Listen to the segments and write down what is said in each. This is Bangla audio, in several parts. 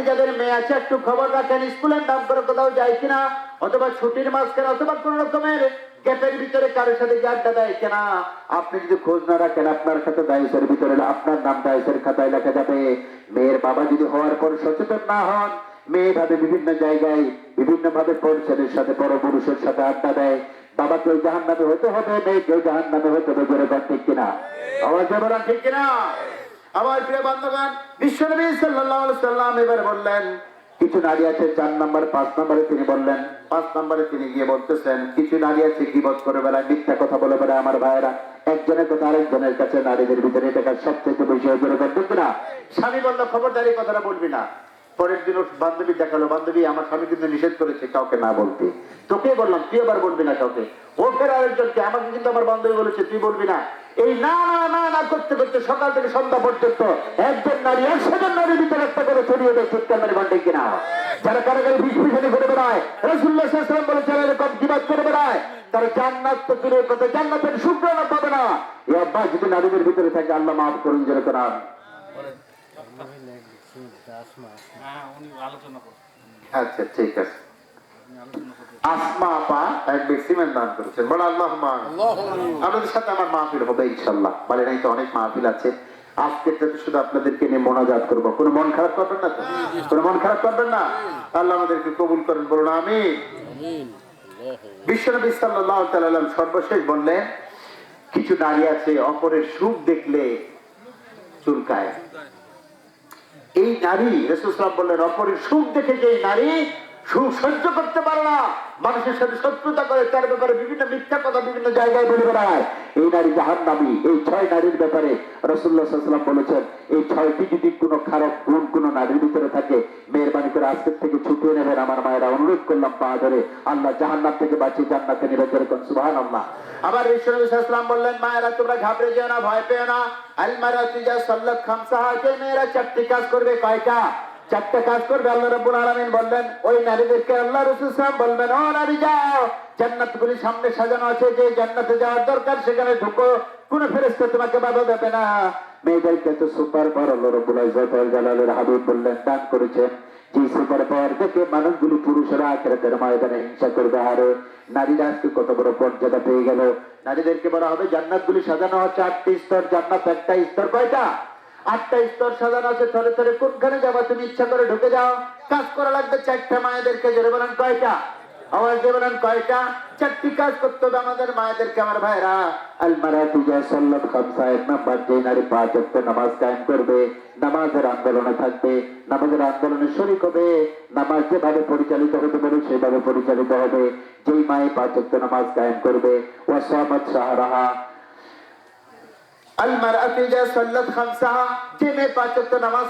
বাড়িতে যাদের মেয়ে আছে, একটু খবর রাখেন। স্কুলের নাম করে কোথাও যায় কিনা, অথবা ছুটির মাঝখানে, অথবা কোন রকমের গ্যাপের ভিতরে কারোর সাথে দেয় আপনি যদি খোঁজ না রাখেন, আপনার খাতে দায়সের ভিতরে আপনার নাম দায়সের খাতায় লেখা যাবে। মেয়ের বাবা যদি হওয়ার পর সচেতন না হন, মেয়ে ভাবে বিভিন্ন জায়গায় বিভিন্ন ভাবে পরিচয়ের সাথে, বড় পুরুষের সাথে আড্ডা দেয়। বাবাকেও জাহান নামে হতে হবে মেয়েকেও জাহান নামে হতে হবে, জোরে ঠিক কিনা? আওয়াজ বলা ঠিক কিনা? আমার প্রিয় বান্ধবান বিশ্বনবী আলাইহি সাল্লাম এবার বললেন, কিছু নারী আছে চার নম্বর, পাঁচ নম্বরে তিনি বললেন, পাঁচ নম্বরে তিনি গিয়ে বলতেছেন, কিছু নারী আছে কি গিবত করে বেলায় মিথ্যা কথা বলে বেড়ায় আমার ভাইয়েরা। একজনের কথা আরেকজনের কাছে নারীদের ভিতরে এটা সবচেয়ে বেশি করতে না স্বামী বলল, খবরদারি কথাটা বলবি না। পরের দিন ওর বান্ধবী দেখাল, বান্ধবী, আমার স্বামী কিন্তু নিষেধ করেছে কাউকে না বলতে। তোকে বললাম, তুই আবার বলবি না কাউকে? ও ফের আরেকজনকে, আমাকে কিন্তু আমার বান্ধবী বলেছে, তুই বলবি না। এই না না না না করতে করতে সকাল থেকে সন্ধ্যা পর্যন্ত একজন নারী একশো জন নারীর ভিতরে একটা করে ছড়িয়ে দেয় চিৎকার মেরে ঘন্টে কিনা? যারা কারাগারে বিষ পিছনে ঘুরে বেড়ায় রসুল্লাহ সাল্লাম বলে, যারা এরকম কিবাদ করে বেড়ায়, তারা জান্নাত তো দূরের কথা, জান্নাতের শুক্রানা পাবে না। এই অভ্যাস যদি নারীদের ভিতরে থাকে, আল্লাহ মাফ করুন যেরকম হ্যাঁ উনি আলোচনা করছেন আচ্ছা ঠিক আছে। উনি আলোচনা করছেন। আসমা আপা এক সিমেন্ট দান করেছেন। বলে আল্লাহ আপনাদের সাথে আমার মাহফিল হবে ইনশাল্লাহ বলে নাই তো অনেক মাহফিল আছে। আজকে তো শুধু আপনাদেরকে নিয়ে মোনাজাত করব। কোনো মন খারাপ করবেন না তো? কোনো মন খারাপ করবেন না? আল্লাহ আমাদেরকে কবুল করেন বলুন আমি বিশ্বনবী সাল্লাহ সর্বশেষ বললেন কিছু নারী আছে অপরের সুখ দেখলে চুলকায়। এই নারী রেসুসলাম বললেন, অপরের সুখ দেখে যে নারী সুখ সহ্য করতে পারে না, মানুষের সাথে শত্রুতা করে, তার ব্যাপারে বিভিন্ন মিথ্যা কথা বিভিন্ন জায়গায় বলে বেড়ায়। এই নারী জাহান নামি এই ছয় নারীর ব্যাপারে রসুল্লাহাম বলেছেন, এই ছয়টি যদি কোনো খারাপ গুণ কোনো নারীর ভিতরে থাকে, মেহরবানি করে আজকের থেকে ছুটিয়ে নেবেন। আমার মায়েরা অনুরোধ করলাম পা ধরে আল্লাহ জাহান্নাম থেকে বাঁচিয়ে জান্নাতে নিবে যেরকম সুবাহান আল্লাহ আবার ঈশ্বরাম বললেন, মায়েরা, তোমরা ঘাবড়ে যেও না, ভয় পেও না। আলমারা তুজা সাল্লাত খামসাহা, যে মেয়েরা চারটি কাজ করবে কয়টা? চারটা কাজ করবে, আল্লাহ রাব্বুল আলামিন বললেন, ওই নারীদেরকে আল্লাহ রাসূল আলাইহি বলবেন, ও নারী যাও, জান্নাতগুলি সামনে সাজানো আছে, যে জান্নাতে যাওয়ার দরকার, সেখানে ঢুকো, কোন ফেরেশতা তোমাকে বাধা দেবে না। মেয়েদেরকে তো সুপার পাওয়ার আল্লাহ রাব্বুল ইজ্জত জালালের হাবিব বললেন, দান করেছেন। যে সুপার পাওয়ার দেখে মানুষগুলি পুরুষেরা আখেরাতের ময়দানে হিংসা করবে, আরে নারীরা আজকে কত বড় পর্যাদা পেয়ে গেল। নারীদেরকে বলা হবে, জান্নাতগুলি সাজানো হচ্ছে আটটি স্তর, জান্নাত একটা স্তর, কয়টা? আটটা স্তর সাজানো আছে, থরে থরে কোনখানে যাবা, তুমি ইচ্ছা করে ঢুকে যাও। কাজ করা লাগবে চারটা মায়েদেরকে, জোরে বলেন কয়টা? কয়টা? চারটি কাজ করতে হবে আমাদের মায়েদেরকে, আমার ভাইরা। আলমারা খামসা, এক নাম্বার যে নারী নামাজ কায়েম করবে, নামাজের আন্দোলনে থাকবে, নামাজের আন্দোলনে শরিক হবে, নামাজ যেভাবে পরিচালিত হতে পারে সেভাবে পরিচালিত হবে। যেই মায়ে পাঁচ ওয়াক্ত নামাজ কায়েম করবে, ওয়াসামাত সাহারাহা আলমারাতি যা সাল্লাত খামসাহা যে মেয়ে পাঁচ ওয়াক্ত নামাজ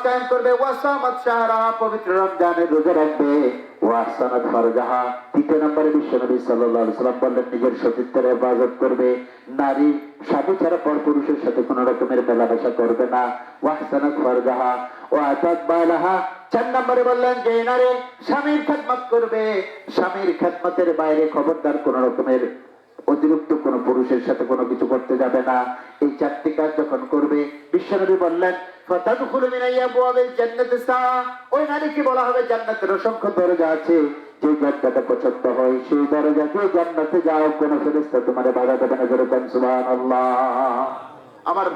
রকমের মেলামেশা করবে না ও চার নম্বরে বললেন যে স্বামীর খেদমত করবে স্বামীর খেদমতের বাইরে খবরদার কোন রকমের অতিরিক্ত কোন পুরুষের সাথে কোনো কিছু করতে যাবে না। এই চারটি কাজ যখন করবে, বিশ্বনবী বললেন আমার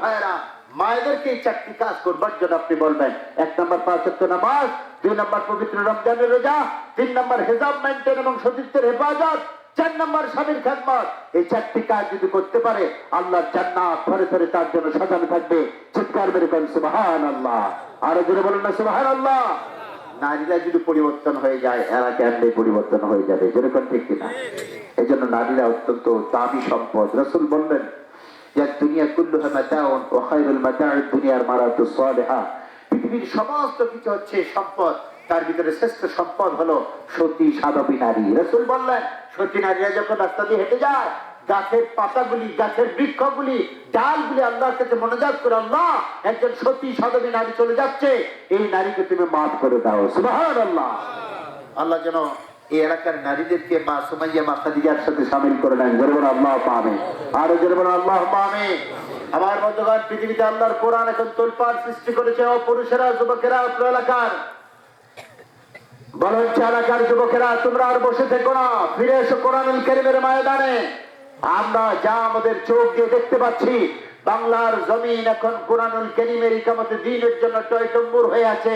মায়েদেরকে চারটি কাজ করবার জন্য আপনি বলবেন, এক নম্বর পাঁচ ওয়াক্ত নামাজ, দুই নম্বর পবিত্র রমজানের রোজা, তিন নম্বর হেজাব মেনটেন এবং সতীত্বের হেফাজত চার নম্বর স্বামীর খেদমত। এই চারটি কাজ যদি করতে পারে, আল্লাহ জান্নাত ধরে ধরে তার জন্য সাজানো থাকবে। চিৎকার মেরে করেন সুবাহান আল্লাহ আরও জোরে বলুন না সুবাহান আল্লাহ নারীরা যদি পরিবর্তন হয়ে যায়, এরা কেমনি পরিবর্তন হয়ে যাবে? যেরকম ঠিক কিনা? এই জন্য নারীরা অত্যন্ত দামি সম্পদ। রসুল বললেন দুনিয়া কুল্লুহা মাতাউন ও মাতাউদ দুনিয়ার মারাতু সালিহা। পৃথিবীর সমস্ত কিছু হচ্ছে সম্পদ। তার ভিতরে শ্রেষ্ঠ সম্পদ হলো সতী সাধবী নারী। রসুল বললেন সতী নারীরা যখন রাস্তা দিয়ে হেঁটে যায়, গাছের পাতাগুলি, গাছের বৃক্ষগুলি, ডালগুলি আল্লাহর কাছে মনোজাত করে আল্লাহ একজন সতী সাধবী নারী চলে যাচ্ছে, এই নারীকে তুমি মাফ করে দাও। সুবাহান আল্লাহ আল্লাহ যেন এই এলাকার নারীদেরকে মা সুমাইয়া, মা খাদিজার সাথে সামিল করে নেন। যেরকম আল্লাহ পাবে আরও যেরকম আল্লাহ পাবে আমার বন্ধুগণ, পৃথিবীতে আল্লাহর কোরআন এখন তোলপাড় সৃষ্টি করেছে ও পুরুষেরা যুবকেরা, অত্র এলাকার। বসে ফিরে এসো ময়দানে। আমরা যা আমাদের দেখতে পাচ্ছি, বাংলার জমিন এখন দিনের জন্য হয়ে আছে।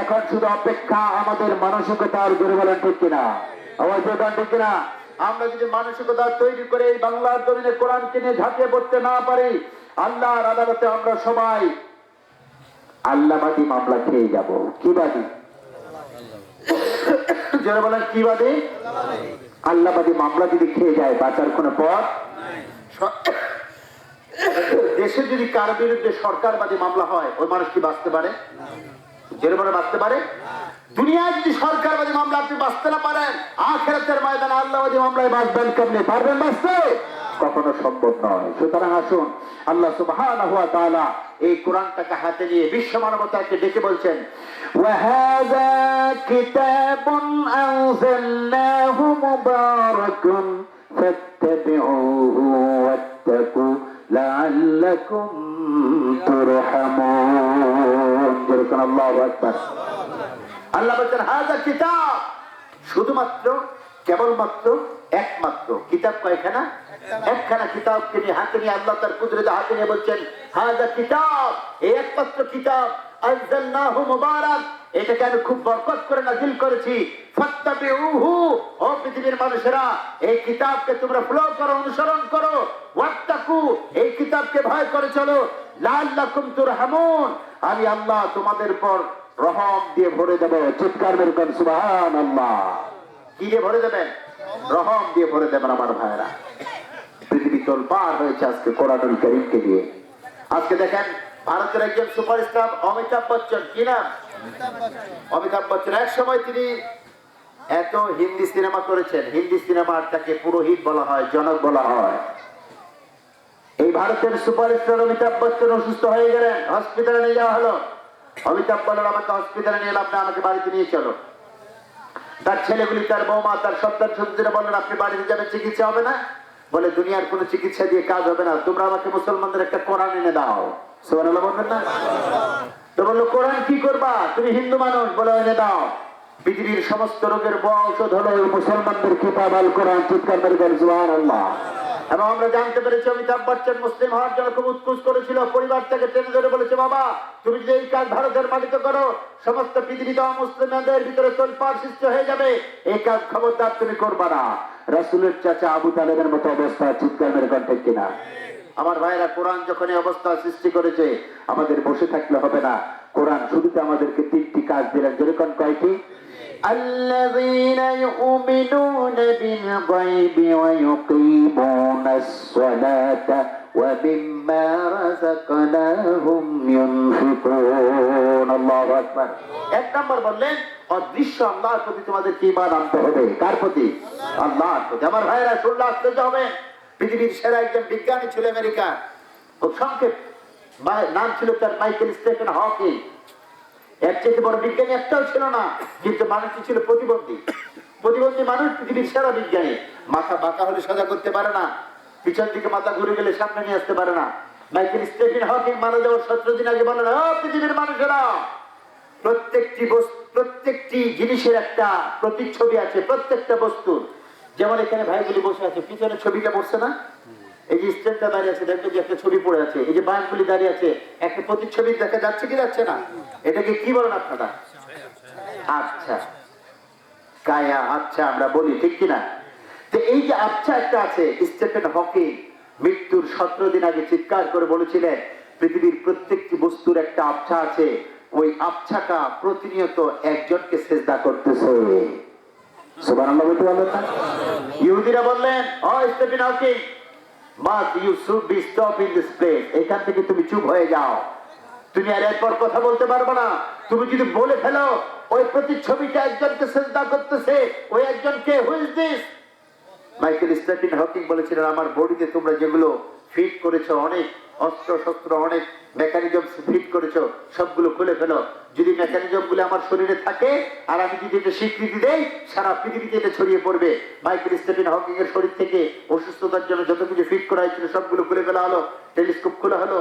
এখন শুধু অপেক্ষা আমাদের মানসিকতার জোরে বলেন ঠিক কিনা? ঠিক কিনা? আমরা যদি মানসিকতা তৈরি করে এই বাংলার জমিনে কোরআনকে নিয়ে ঝাঁপিয়ে পড়তে না পারি, আল্লাহর আদালতে আমরা সবাই আল্লাহবাদী মামলা খেয়ে যাব। কি বাদী? যারা বলেন, কি বাদী? আল্লাহবাদী মামলা যদি খেয়ে যায়, বাঁচার কোনো পথ? দেশে যদি কার বিরুদ্ধে সরকার বাদে মামলা হয়, ওই মানুষ কি বাঁচতে পারে? জেরে বলে বাঁচতে পারে? দুনিয়ায় যদি সরকারবাদী মামলা আপনি বাঁচতে না পারেন, আখেরাতের ময়দানে আল্লাহবাদী মামলায় বাঁচবেন কেমনি? পারবেন বাঁচতে? কখনো সম্ভব নয় সুতরাং আসুন আল্লাহ সুবহানাহু ওয়া তাআলা এই কোরআনটাকে হাতে নিয়ে বিশ্ব মানবতাকে ডেকে বলছেন وهذا كتاب أنزلناه مبارك فاتبعوه واتقوا لعلكم ترحمون যেরকম আল্লাহু আকবার আল্লাহ বলছেন হাজা কিতাব শুধুমাত্র কেবলমাত্র একমাত্র কিতাব কয়খানা? একখানা। কিতাবকে নিয়ে হাতে নিয়ে আল্লাহ তার কুদরতে হাতে নিয়ে বলছেন হাজা কিতাব এই একমাত্র কিতাব আনজালনাহু মুবারাক। এটাকে আমি খুব বরকত করে নাজিল করেছি। ফাত্তাবিউহু ও পৃথিবীর মানুষেরা এই কিতাবকে তোমরা ফলো করো অনুসরণ করো। ওয়াত্তাকু এই কিতাবকে ভয় করে চলো। লাআল্লাকুম তুরহামুন। আমি আল্লাহ তোমাদের পর রহম দিয়ে ভরে দেব। চিৎকার বের করেন কি দিয়ে ভরে দেবেন। রহম দিয়ে ভরে দেবেন আমার ভাইরা পৃথিবী তোল পার হয়েছে আজকে কোরআনুল করিমকে দিয়ে আজকে দেখেন, ভারতের একজন সুপারস্টার অমিতাভ বচ্চন, কি নাম? অমিতাভ বচ্চন। এক সময় তিনি এত হিন্দি সিনেমা করেছেন। হিন্দি সিনেমার তাকে পুরোহিত বলা হয়, জনক বলা হয়। এই ভারতের সুপারস্টার অমিতাভ বচ্চন অসুস্থ হয়ে গেলেন। হসপিটালে নিয়ে যাওয়া হলো। অমিতাভ বললেন আমাকে হসপিটালে নিয়ে আপনি আমাকে বাড়িতে নিয়ে চলো। তার ছেলেগুলি, তার বৌমা, তার সন্তান সন্তানরা বললেন, আপনি বাড়িতে যাবেন চিকিৎসা হবে না? বলে, দুনিয়ার কোনো চিকিৎসা দিয়ে কাজ হবে না। তোমরা আমাকে মুসলমানদের একটা কোরআন এনে দাও। বলবেন না? তো বলল, কোরআন কি করবা? তুমি হিন্দু মানুষ, বলে এনে দাও। পৃথিবীর সমস্ত রোগের বড় ঔষধ হলো মুসলমানদের কিতাব আল কোরআন চিৎকার করে আল্লাহ এবং আমরা জানতে পেরেছি অমিতাভ বচ্চন মুসলিম হওয়ার জন্য খুব উৎকুচ করেছিল। পরিবার থেকে টেনে ধরে বলেছে, বাবা, তুমি যদি এই কাজ ভারতের মাটিতে করো, সমস্ত পৃথিবীতে মুসলিমদের ভিতরে তোলপাড় সৃষ্টি হয়ে যাবে। এই কাজ খবরদার তুমি করবা না। রাসুলের চাচা আবু তালেবের মতো অবস্থা চিৎকার মেরে কণ্ঠে কিনা। আমার ভাইরা, কোরআন যখন এই অবস্থা সৃষ্টি করেছে, আমাদের বসে থাকলে হবে না। কোরআন শুরুতে আমাদেরকে তিনটি কাজ দিলেন। যেরকম কয়টি الذين يؤمنون بالغيب ويقيمون الصلاة ومما رزقناهم ينفقون. الله أكبر. এক নম্বর বললেন, অদৃশ্য আল্লাহর প্রতি তোমাদের কি মান আনতে হবে। কার প্রতি? আল্লাহর প্রতি। আমার ভাইরা শুনলে আশ্চর্য হবে পৃথিবীর সেরা একজন বিজ্ঞানী ছিল আমেরিকা সংক্ষেপ। নাম ছিল তার মাইকেল স্টেফেন হকিং। এর চেয়ে বড় বিজ্ঞানী একটাও ছিল না, কিন্তু মানুষটি ছিল প্রতিবন্ধী। প্রতিবন্ধী মানুষ পৃথিবীর সেরা বিজ্ঞানী। মাথা বাঁকা হলে সোজা করতে পারে না, পিছন দিকে মাথা ঘুরে গেলে সামনে নিয়ে আসতে পারে না। জিনিসের একটা আছে, প্রত্যেকটা যেমন এখানে বসে আছে, পিছনে ছবিটা পড়ছে না? এই যে দাঁড়িয়ে আছে যে একটা ছবি আছে, এই যে দাঁড়িয়ে আছে, একটা প্রতিচ্ছবি দেখা যাচ্ছে কি যাচ্ছে না? এটাকে কি বলেন আপনারা? আচ্ছা। কায়া আচ্ছা আমরা বলি, ঠিক কিনা? তো এই যে আচ্ছা একটা আছে, স্টেফেন হকিং মৃত্যুর সতেরো দিন আগে চিৎকার করে বলেছিলেন, পৃথিবীর প্রত্যেকটি বস্তুর একটা আবছা আছে, ওই আবছাটা প্রতিনিয়ত একজনকে চেষ্টা করতেছে। বললেন এখান থেকে তুমি চুপ হয়ে যাও। তুমি আর এরপর কথা বলতে পারবে না। তুমি যদি বলে ফেলো, ওই প্রতিচ্ছবিটা একজনকে চেষ্টা করতেছে, ওই একজনকে who's this Michael Stephen Hawking বলেছিলেন, আমার বডিতে তোমরা যেগুলো ফিট করেছ, অনেক অস্ত্র শস্ত্র, অনেক মেকানিজম ফিট করেছ, সবগুলো খুলে ফেলো। যদি মেকানিজমগুলো আমার শরীরে থাকে, আর আমি যদি এটা স্বীকৃতি দেই, সারা পৃথিবীতে এটা ছড়িয়ে পড়বে। মাইকেল স্টেফিন হকিং এর শরীর থেকে অসুস্থতার জন্য যত কিছু ফিট করা হয়েছিল, সবগুলো খুলে ফেলা হলো। টেলিস্কোপ খোলা হলো